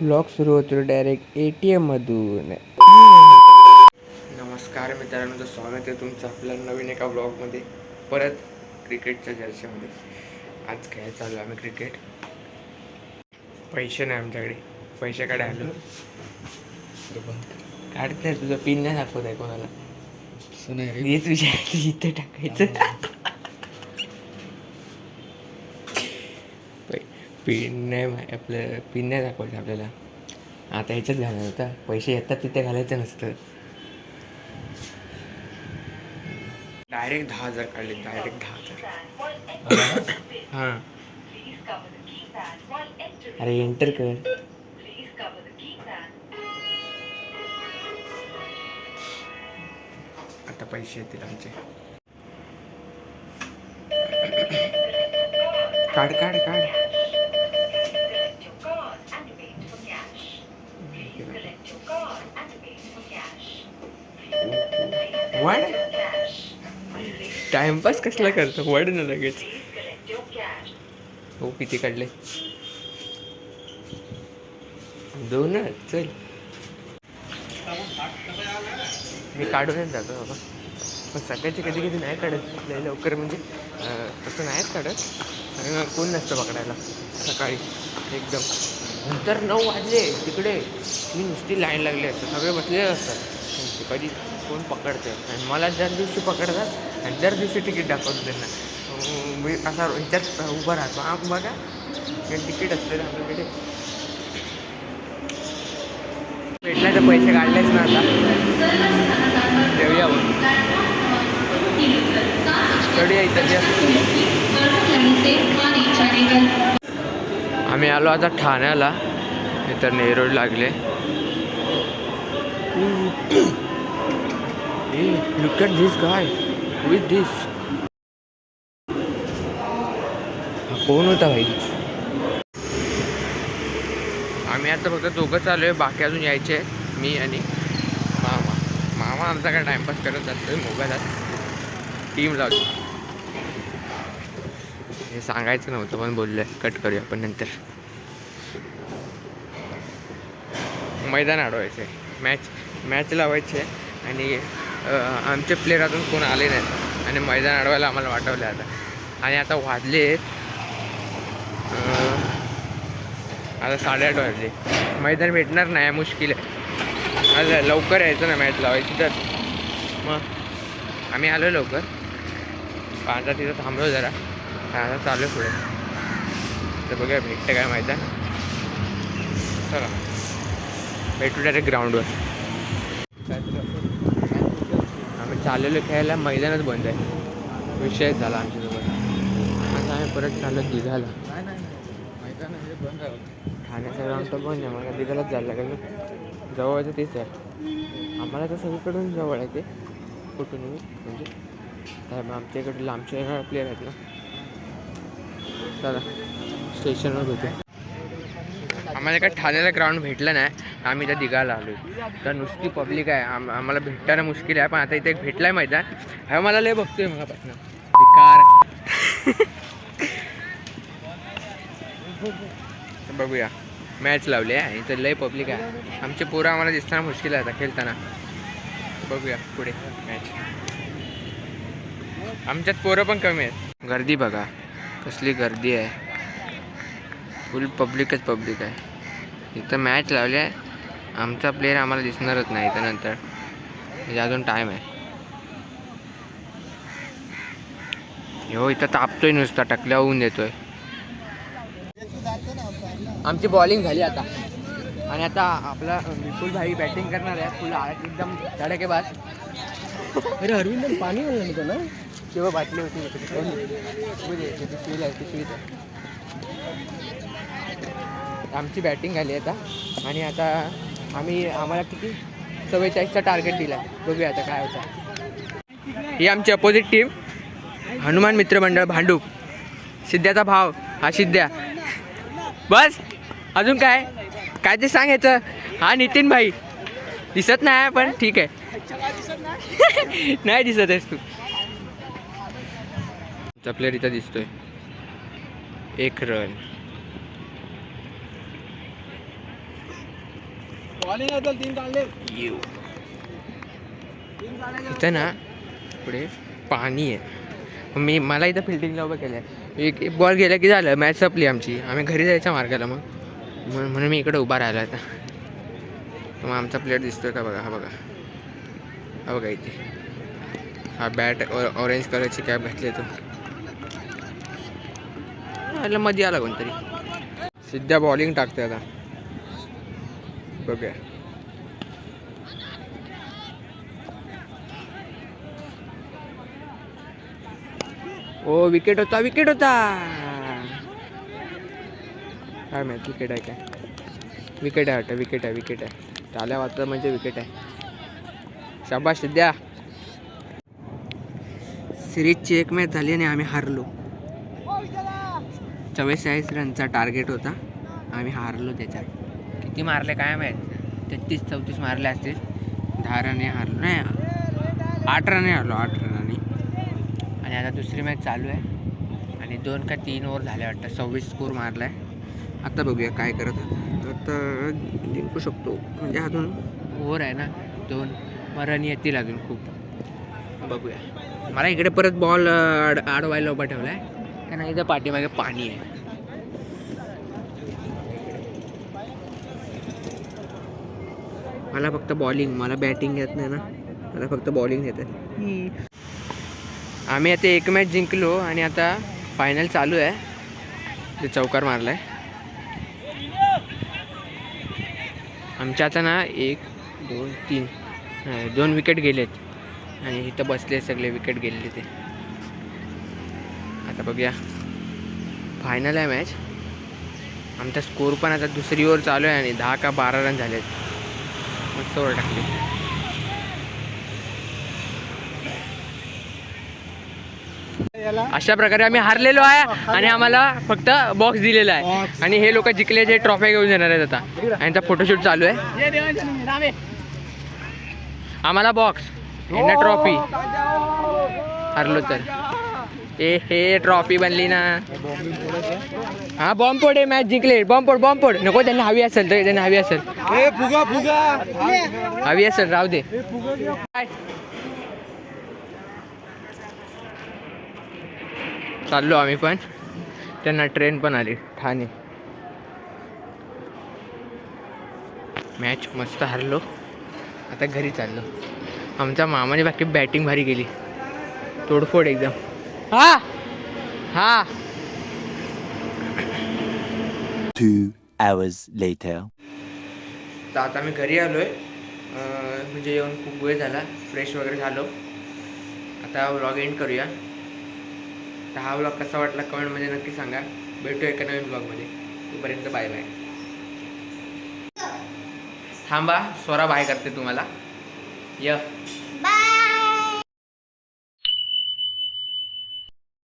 Blog सुरू होतो direct A T एममधून नमस्कार मित्रांनो तर स्वागत आहे तुमचं आपल्या नवीन एका ब्लॉगमध्ये परत क्रिकेटच्या चर्चेमध्ये. आज काय चालू आहे आम्ही क्रिकेट पैसे नाही आमच्याकडे. पैसे काढे आलो काढते तुझं पिन नाही दाखवत आहे कोणाला. हे तुझ्या इथं टाकायचं. पिन नाही आपलं पिन नाही दाखवायचं आपल्याला. आता ह्याच्यात घालणार होता. पैसे येतात तिथे घालायचं नसतं. डायरेक्ट दहा हजार काढले डायरेक्ट दहा हजार. हां. अरे एंटर कर. आता पैसे येतील आमचे. काढ काढ काढ. वड टाइमपास कसला करतो? वड ना लगेच. हो किती काढले? दोनच चल. मी काढूनच जातो बाबा. पण सकाळचे कधी कधी नाही काढत. लय लवकर म्हणजे तसं नाहीच काढत. कारण कोण नसतं पकडायला सकाळी. एकदम. नंतर नऊ वाजले तिकडे. मी नुसती लाईन लागली असते. सगळे बसलेले असतात. कधी कोण पकडते आणि मला दर दिवशी पकडतात आणि दर दिवशी तिकीट दाखवतो त्यांना. मी असा ह्याच्यात उभा राहतो. हा बघा. हे तिकीट असते आपल्याकडे भेटला तर पैसे काढलेच ना आता. देऊया चढूया इथं आम्ही आलो आता ठाण्याला. इथं नेरोड लागले. Look at this guy with this हा कोण होता भाई? आम्ही आता फक्त दोघं चालू आहे बाकी अजून यायचे आहेत. मी आणि मामा. मामा आमचा काय टाइमपास करत जातोय मोबाईलात टीम लावतो. हे सांगायचं नव्हतं पण बोललोय कट करूया आपण नंतर. मैदान अडवायचं आहे मॅच मॅच लावायचे आणि आमचे प्लेयर अजून कोण आले नाहीत. आणि मैदान अडवायला आम्हाला वाटवलं आता. आणि आता वाजले आता साडेआठ वाजले. मैदान भेटणार नाही मुश्किल आहे. आता लवकर यायचं ना मॅच लावायची तर. मग आम्ही आलो लवकर. पण आता तिथं थांबलो जरा. आता चालू आहे पुढे. तर बघूया भेटतं काय मैदान. चला. भेटू डायरेक्ट ग्राउंडवर आम्ही चाललेलो खेळायला मैदानच बंद आहे. विषयच झाला आमच्यासोबत. आता आम्ही परत चालत दिघाला. ठाण्याचा ग्राउंड तर बंद आहे मला दिघालाच जायला लागेल. जवळ तर तेच आहे. आम्हाला तर सगळीकडून जवळ आहे ते. कुठून म्हणजे साहेब मग आमच्या इकडे लांबचे येणारे प्लेअर आहेत ना. चला स्टेशनवर होते आम्हाला काय ठाण्याला ग्राउंड भेटलं नाही. आम्ही त्या दिघाला आलो तर नुसती पब्लिक आहे. आम आम्हाला भेटताना मुश्किल आहे. पण आता इथे एक भेटलाय मैदान. हा मला लय बघतोय मगापासून बेकार बघूया. मॅच लावली आहे. इथं लय पब्लिक आहे. आमचे पोरं आम्हाला दिसताना मुश्किल आहे आता खेळताना. बघूया पुढे मॅच आमच्यात पोरं पण कमी आहेत. गर्दी बघा. कसली गर्दी आहे. फुल पब्लिकच पब्लिक आहे. इथं मॅच लावली आहे. आमचा प्लेअर आम्हाला दिसणारच नाही इथं नंतर म्हणजे अजून टाईम आहे. हो इथं तापतोय नुसता टकल्या होऊन देतोय. आमची बॉलिंग झाली आता. आणि आता आपला विपुल भाई बॅटिंग करणार आहे. फुल एकदम धडाकेबाज अरे अरविंद पाणी आणलं ना? किंवा बाटली होती? पिशवीला आहे, पिशवीत आहे. आमची बॅटिंग झाली आता. आणि आता आम्ही आम्हाला किती? चव्वेचाळीसचा टार्गेट दिला. आहे बघूया आता काय होतं. ही आमची अपोजिट टीम हनुमान मित्रमंडळ भांडूप सिद्ध्याचा भाव हा सिद्ध्या. बस अजून काय? काय ते सांग याचं. हा नितीन भाई. दिसत नाही पण ठीक आहे. नाही दिसत आहेस तू. आमचा प्लेअर इथं दिसतोय. एक रन इथं ना पुढे पाणी आहे. मी मला इथं फिल्डिंगला उभं केलं आहे एक एक बॉल गेला की झालं मॅच संपली आमची. आम्ही घरी जायच्या मार्गाला मग. म्हणून मी इकडे उभा राहिलो आता. तर मग आमचा प्लेअर दिसतोय का बघा हा बघा. हा बघा इथे. हा बॅट ऑरेंज कलरची कॅप घातली तो. मध्ये आला कोणतरी. सध्या बॉलिंग टाकतोय आता. बघूया ओ विकेट होता विकेट होता. काय माहीत विकेट आहे काय? विकेट आहे वाटतं विकेट आहे विकेट आहे. चाल्या वाटतं म्हणजे विकेट आहे. शाबाश द्या सिरीजची एक मॅच झाली आणि आम्ही हारलो. चव्वेचाळीस रनचा टार्गेट होता. आम्ही हारलो त्याच्यात. किती मारले काय माहीत? तेहतीस चौतीस मारले असतील. दहा रने हारलो नाही आठ रने हारलो आठ रनाने. आणि आता दुसरी मॅच चालू आहे. आणि दोन का तीन ओव्हर झाले वाटतं. सव्वीस स्कोर मारला आहे आता बघूया काय करत आता जिंकू शकतो. म्हणजे अजून ओव्हर आहे ना. दोन. रन येतील अजून खूप. बघूया. मला इकडे परत बॉल आड आडवायला उभा ठेवला आहे कारण इथं पाठीमागे पाणी आहे. मला फक्त बॉलिंग मला बॅटिंग येत नाही ना. मला फक्त बॉलिंग येते आम्ही आता एक मॅच जिंकलो आणि आता फायनल चालू आहे. ते चौकार मारलाय. आमच्या आता ना एक दोन तीन दोन विकेट गेलेत. आणि इथं बसले सगळे विकेट गेलेले ते. आता बघूया. फायनल आहे मॅच आमचा स्कोर पण आता दुसरी ओव्हर चालू आहे आणि दहा का बारा रन झालेत. मस्त ओव्हर टाकली अशा प्रकारे आम्ही हारलेलो आहे आणि आम्हाला फक्त बॉक्स दिलेला आहे. आणि हे लोक जिंकले जे ट्रॉफी घेऊन येणार आहेत आता. आणि त्यांचा फोटोशूट चालू आहे. आम्हाला बॉक्स यांना ट्रॉफी हरलो तर. ए हे ट्रॉफी बनली ना. हा बॉम्ब फोड मॅच जिंकले. बॉम्ब फोड नको त्यांना हवी असेल तर त्यांना हवी असेल. फुगा फुगा. हवी असेल राहू दे. काय? चाललो आम्ही पण. त्यांना ट्रेन पण आली ठाणे. मॅच मस्त हरलो. आता घरी चाललो. आमच्या मामाने बाकी बॅटिंग भारी केली. तोडफोड एकदम. हा? हा. Two hours later. तर आता मी घरी आलो आहे म्हणजे येऊन खूप वेळ झाला. फ्रेश वगैरे झालो. आता व्लॉग एंड करूया. तर हा व्लॉग कसा वाटला कमेंटमध्ये नक्की सांगा. भेटू एका नवीन ब्लॉगमध्ये तोपर्यंत बाय बाय थांबा स्वरा बाय करते तुम्हाला. य.